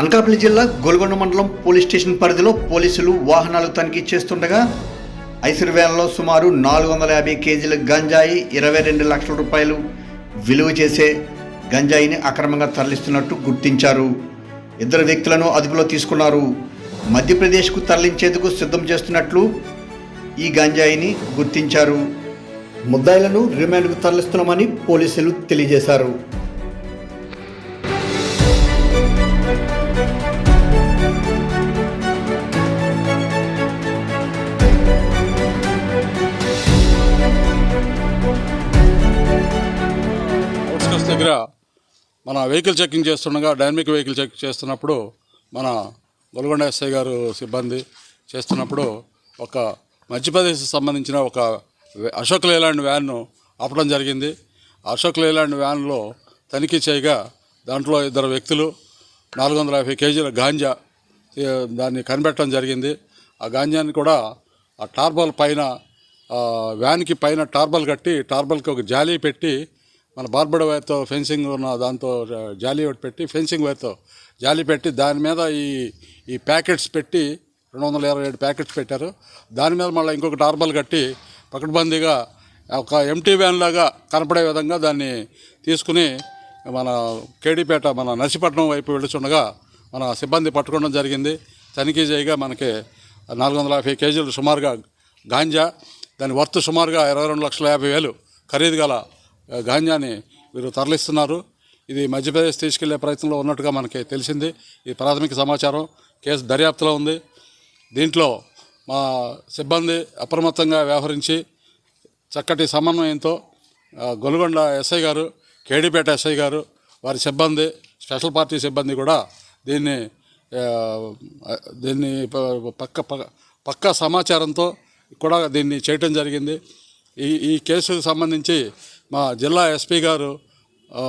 అనకాపల్లి జిల్లా గోల్గొండ మండలం police station పరిధిలో పోలీసులు వాహనాలు తనిఖీ చేస్తుండగా ఐసర్ వ్యాన్లో సుమారు నాలుగు వందల యాభై కేజీల గంజాయి ఇరవై రెండు లక్షల రూపాయలు విలువ చేసే గంజాయిని అక్రమంగా తరలిస్తున్నట్టు గుర్తించారు. ఇద్దరు వ్యక్తులను అదుపులో తీసుకున్నారు. మధ్యప్రదేశ్కు తరలించేందుకు సిద్ధం చేస్తున్నట్లు ఈ గంజాయిని గుర్తించారు. ముద్దాయిలను రిమాండ్కు తరలిస్తున్నామని పోలీసులు తెలియజేశారు. దగ్గర మన వెహికల్ చెకింగ్ చేస్తుండగా డైనమిక్ వెహికల్ చెక్ చేస్తున్నప్పుడు మన గొలగొండ ఎస్ఐ గారు సిబ్బంది చేస్తున్నప్పుడు ఒక మధ్యప్రదేశ్కి సంబంధించిన ఒక అశోక్ లేలాండ్ వ్యాన్ను ఆపడం జరిగింది. ఆ అశోక్ లేలాండ్ వ్యాన్లో తనిఖీ చేయగా దాంట్లో ఇద్దరు వ్యక్తులు నాలుగు వందల యాభై కేజీల గాంజా దాన్ని కనిపెట్టడం జరిగింది. ఆ గాంజాని కూడా ఆ టార్బల్ పైన వ్యాన్కి పైన టార్బల్ కట్టి టార్బల్కి ఒక జాలీ పెట్టి మన బార్బడ వైర్తో ఫెన్సింగ్ ఉన్న దాంతో జాలీ ఒకటి పెట్టి ఫెన్సింగ్ వైర్తో జాలీ పెట్టి దాని మీద ఈ ఈ ప్యాకెట్స్ పెట్టి రెండు వందల ఇరవై ఏడు ప్యాకెట్స్ పెట్టారు. దాని మీద మళ్ళీ ఇంకొక టార్బల్ కట్టి పకడ్బందీగా ఒక ఎంటీ వ్యాన్ లాగా కనపడే విధంగా దాన్ని తీసుకుని మన కేడీపేట మన నర్సీపట్నం వైపు వెళుతుండగా మన సిబ్బంది పట్టుకోవడం జరిగింది. తనిఖీ చేయగా మనకి నాలుగు వందల యాభై కేజీలు సుమారుగా గాంజా దాని వర్త్ సుమారుగా ఇరవై రెండు లక్షల యాభై వేలు ఖరీదు గల గాంజాని వీరు తరలిస్తున్నారు. ఇది మధ్యప్రదేశ్ తీసుకెళ్ళే ప్రయత్నంలో ఉన్నట్టుగా మనకి తెలిసింది. ఇది ప్రాథమిక సమాచారం కేసు దర్యాప్తులో ఉంది. దీంట్లో మా సిబ్బంది అప్రమత్తంగా వ్యవహరించి చక్కటి సమన్వయంతో గొలుగొండ గొల్గొండ ఎస్ఐ గారు కేడీపేట ఎస్ఐ గారు వారి సిబ్బంది స్పెషల్ పార్టీ సిబ్బంది కూడా దీన్ని దీన్ని పక్క పక్క- పక్క సమాచారంతో కూడా దీన్ని చేయటం జరిగింది. ఈ ఈ కేసుకు సంబంధించి మా జిల్లా ఎస్పీ గారు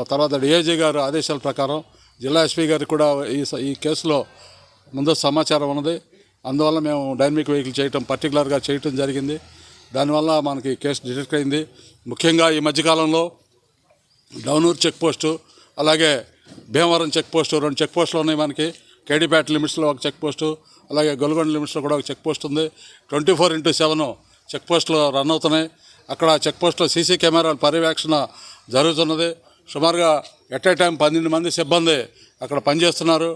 తర్వాత డిఐజీ గారు ఆదేశాల ప్రకారం జిల్లా ఎస్పీ గారికి కూడా ఈ స- ఈ కేసులో ముందు సమాచారం ఉన్నది. అందువల్ల మేము డైనమిక్ వెహికల్ చేయటం పర్టికులర్గా చేయటం జరిగింది. దానివల్ల మనకి కేసు డిటెక్ట్ అయింది. ముఖ్యంగా ఈ మధ్యకాలంలో డౌనూర్ చెక్ పోస్టు అలాగే భీమవరం చెక్ పోస్టు రెండు చెక్ పోస్టులు ఉన్నాయి మనకి. కేడీపేట లిమిట్స్లో ఒక చెక్ పోస్టు అలాగే గొల్గొండ లిమిట్స్లో కూడా ఒక చెక్ పోస్ట్ ఉంది. Twenty four into seven check పోస్టులు రన్ అవుతున్నాయి. అక్కడ చెక్పోస్ట్లో సీసీ కెమెరాల పర్యవేక్షణ జరుగుతున్నది. సుమారుగా ఎట్ ఏ టైం పన్నెండు మంది సిబ్బంది అక్కడ పనిచేస్తున్నారు.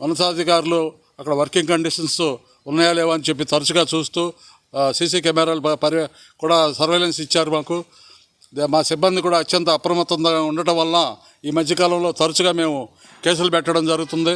ఉన్నతాధికారులు అక్కడ వర్కింగ్ కండిషన్స్ ఉన్నాయా లేవా అని చెప్పి తరచుగా చూస్తూ సీసీ కెమెరాలు పర్య కూడా సర్వేలెన్స్ ఇచ్చారు మాకు. మా సిబ్బంది కూడా అత్యంత అప్రమత్తంగా ఉండటం వలన ఈ మధ్యకాలంలో తరచుగా మేము కేసులు పెట్టడం జరుగుతుంది.